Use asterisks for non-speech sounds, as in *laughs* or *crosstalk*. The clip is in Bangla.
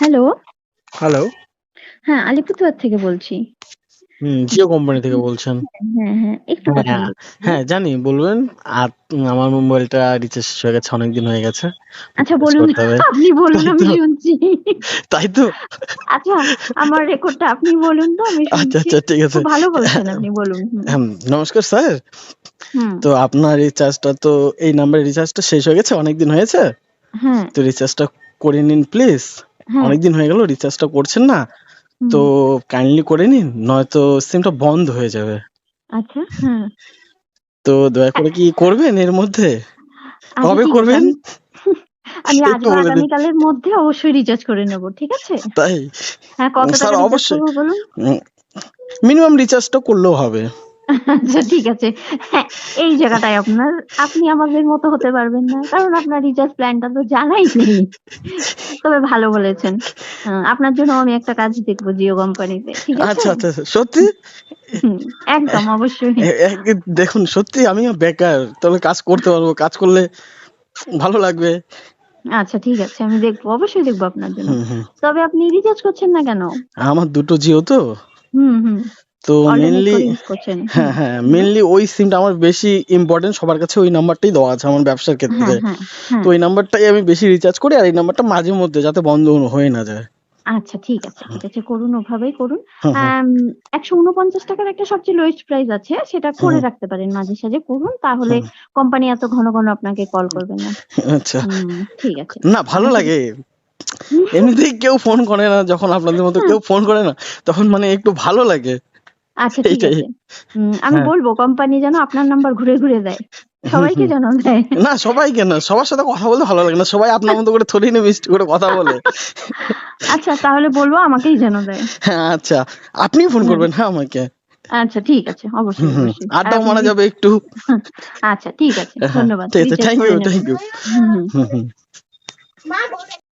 Hello, hello. হ্যাঁ, আলিপুরদুয়ার থেকে বলছি। হুম, জিও কোম্পানি থেকে বলছেন। হ্যাঁ, হ্যাঁ, একটু কথা হ্যাঁ, হ্যাঁ জানি বলবেন। আপ আমার মোবাইলটা রিচার্জ শেষ হয়ে গেছে অনেকদিন হয়ে গেছে। আচ্ছা বলুন, আপনি বলুন আমি? শুনছি। তাই তো? আচ্ছা, আমার রেকর্ডটা আপনি বলুন তো আমি আচ্ছা, শুনছি। আচ্ছা ঠিক আছে। ভালো বলছেন আপনি বলুন। হুম, নমস্কার স্যার। তো আপনার রিচার্জটা তো এই নাম্বারে রিচার্জটা শেষ হয়ে গেছে অনেকদিন হয়েছে। হ্যাঁ, তো রিচার্জটা করে নিন প্লিজ। অনেকদিন হয়ে গেল রিচার্জটা করছেন না। তো কাইন্ডলি করে নিন নয়তো সিমটা বন্ধ হয়ে যাবে। আচ্ছা, হ্যাঁ। তো দয়া করে কি করবেন এর মধ্যে? কবে করবেন? *laughs* আমি আজ। আগামীকালের মধ্যে অবশ্যই রিচার্জ করে নেব। ঠিক আছে? তাই? হ্যাঁ, কত টাকা অবশ্যই। মিনিমাম রিচার্জটা করলেও হবে। আচ্ছা ঠিক আছে। হ্যাঁ, এই জায়গাটায় আপনার আপনি আমাদের মতো হতে পারবেন না। কারণ আপনার রিচার্জ প্ল্যানটা তো জানাই নেই। তবে ভালো বলেছেন। আ আপনার জন্য আমি একটা কাজ দেখব জিও কোম্পানিতে। ঠিক আছে? আচ্ছা, আচ্ছা সত্যি? একদম অবশ্যই। দেখুন সত্যি আমিও বেকার। তাহলে কাজ করতে পারব। কাজ করলে ভালো লাগবে। আচ্ছা ঠিক আছে। আমি দেখব। অবশ্যই দেখব আপনার জন্য। তবে আপনি রিচার্জ করছেন না কেন? আমার দুটো জিও তো। হুম, হুম। তো করছেন। *laughs* হ্যাঁ, হ্যাঁ মেইনলি ওই সিমটা আমার বেশি ইম্পোর্টেন্ট সবার কাছে ওই নাম্বারটাই দেওয়া আছে আমার ব্যবসার হ্যাঁ, ক্ষেত্রে। হ্যাঁ, হ্যাঁ। তো ওই নাম্বারটাই আমি বেশি রিচার্জ করি আর এই নাম্বারটা মাঝে মধ্যে যাতে বন্ধ হয়ে না যায়। আচ্ছা ঠিক আছে, ঠিক আছে। করুন ওভাবেই করুন। আম ৳১৪৯ টাকার একটা সবচেয়ে লোয়েস্ট প্রাইস আছে। সেটা করে রাখতে পারেন মাঝে সাঝে করুন। তাহলে কোম্পানি এত ঘন, ঘন আপনাকে কল করবে না। *laughs* আচ্ছা। ঠিক আছে। না ভালো লাগে। এমনিতেই কেউ ফোন করে না যখন আপনাদের মতো কেউ ফোন করে না তখন মানে একটু ভালো লাগে। আচ্ছা ঠিক। আছে। আমি বলব বলব কোম্পানি যেন আপনার নাম্বার ঘুরে, ঘুরে দেয়। সবাইকে যেন দেয়। না সবাইকে না। সবার সাথে কথা বলতে ভালো লাগে না। সবাই আপনার মতো করে থোড়ি না মিষ্টি করে কথা বলে। আচ্ছা তাহলে বলব আমাকেই যেন দেয়। হ্যাঁ আচ্ছা। আপনিই ফোন করবেন হ্যাঁ আমাকে। আচ্ছা ঠিক আছে। অবশ্যই। আর মারা যাবে একটু। আচ্ছা ঠিক আছে। হ্যাঁ, ধন্যবাদ। Thank you. Thank you.